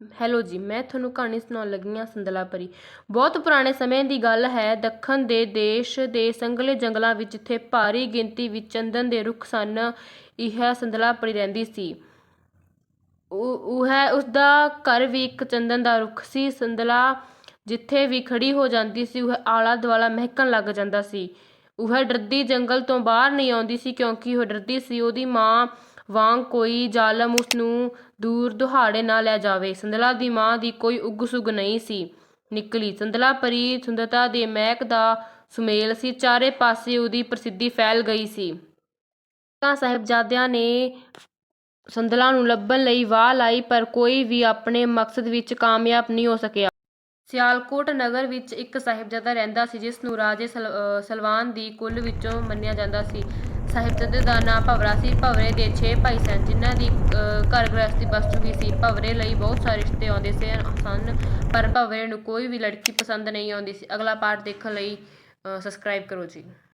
Hello ਜੀ, ਮੈਂ ਤੁਹਾਨੂੰ ਕਹਾਣੀ ਸੁਣਾਉਣ ਲੱਗੀ ਹਾਂ ਸੰਦਲਾ ਪਰੀ। ਬਹੁਤ ਪੁਰਾਣੇ ਸਮੇਂ ਦੀ ਗੱਲ ਹੈ, ਦੱਖਣ ਦੇ ਦੇਸ਼ ਦੇ ਸੰਘਲੇ ਜੰਗਲਾਂ ਵਿੱਚ ਜਿੱਥੇ ਭਾਰੀ ਗਿਣਤੀ ਵਿੱਚ ਚੰਦਨ ਦੇ ਰੁੱਖ ਸਨ, ਇਹ ਸੰਦਲਾ ਪਰੀ ਰਹਿੰਦੀ ਸੀ। ਉਹ ਉਹ ਹੈ, ਉਸਦਾ ਘਰ ਵੀ ਇੱਕ ਚੰਦਨ ਦਾ ਰੁੱਖ ਸੀ, ਸੰਦਲਾ ਜਿੱਥੇ ਵੀ ਖੜੀ ਹੋ ਜਾਂਦੀ ਸੀ, ਉਹ ਆਲਾ ਦੁਆਲਾ ਮਹਿਕਣ ਲੱਗ ਜਾਂਦਾ ਸੀ। ਉਹ ਡਰਦੀ ਜੰਗਲ ਤੋਂ ਬਾਹਰ ਨਹੀਂ ਆਉਂਦੀ ਸੀ, ਕਿਉਂਕਿ ਉਹ ਡਰਦੀ ਸੀ, ਉਹਦੀ ਮਾਂ ਵਾਂਗ ਕੋਈ ਜ਼ਾਲਮ ਉਸ ਨੂੰ ਦੂਰ ਦੁਹਾੜੇ ਨਾ ਲੈ ਜਾਵੇ। ਸੰਦਲਾ ਦੀ ਮਾਂ ਦੀ ਕੋਈ ਉੱਗ ਸੁੱਗ ਨਹੀਂ ਸੀ ਨਿਕਲੀ। ਸੰਦਲਾ ਪਰੀ ਸੁੰਦਰਤਾ ਦੇ ਮਹਿਕ ਦਾ ਸੁਮੇਲ ਸੀ। ਚਾਰੇ ਪਾਸੇ ਉਹਦੀ ਪ੍ਰਸਿੱਧੀ ਫੈਲ ਗਈ ਸੀ। ਤਾਂ ਸਾਹਿਬਜ਼ਾਦਿਆਂ ਨੇ ਸੰਦਲਾ ਨੂੰ ਲੱਭਣ ਲਈ ਵਾਹ ਲਾਈ, ਪਰ ਕੋਈ ਵੀ ਆਪਣੇ ਮਕਸਦ ਵਿੱਚ ਕਾਮਯਾਬ ਨਹੀਂ ਹੋ ਸਕਿਆ। ਸਿਆਲਕੋਟ ਨਗਰ ਵਿੱਚ ਇੱਕ ਸਾਹਿਬਜ਼ਾਦਾ ਰਹਿੰਦਾ ਸੀ ਜਿਸ ਨੂੰ ਰਾਜੇ ਸਲ ਸਲਵਾਨ ਦੀ ਕੁੱਲ ਵਿੱਚੋਂ ਮੰਨਿਆ ਜਾਂਦਾ ਸੀ। ਸਾਹਿਬਜ਼ਾਦੇ ਦਾ ਨਾਂ ਭਵਰਾ ਸੀ ਭਵਰੇ ਦੇ 6 ਭਾਈ ਸਨ ਜਿਨ੍ਹਾਂ ਦੀ ਅ, ਘਰ ਗ੍ਰਸਤੀ ਬਸ ਚੁੱਕੀ ਸੀ। ਭਵਰੇ ਲਈ ਬਹੁਤ ਸਾਰੇ ਰਿਸ਼ਤੇ ਆਉਂਦੇ ਸੀ ਸਨ ਪਰ ਭਵਰੇ ਨੂੰ ਕੋਈ ਵੀ ਲੜਕੀ ਪਸੰਦ ਨਹੀਂ ਆਉਂਦੀ ਸੀ। ਅਗਲਾ ਪਾਠ ਦੇਖਣ ਲਈ ਸਬਸਕ੍ਰਾਈਬ ਕਰੋ ਜੀ।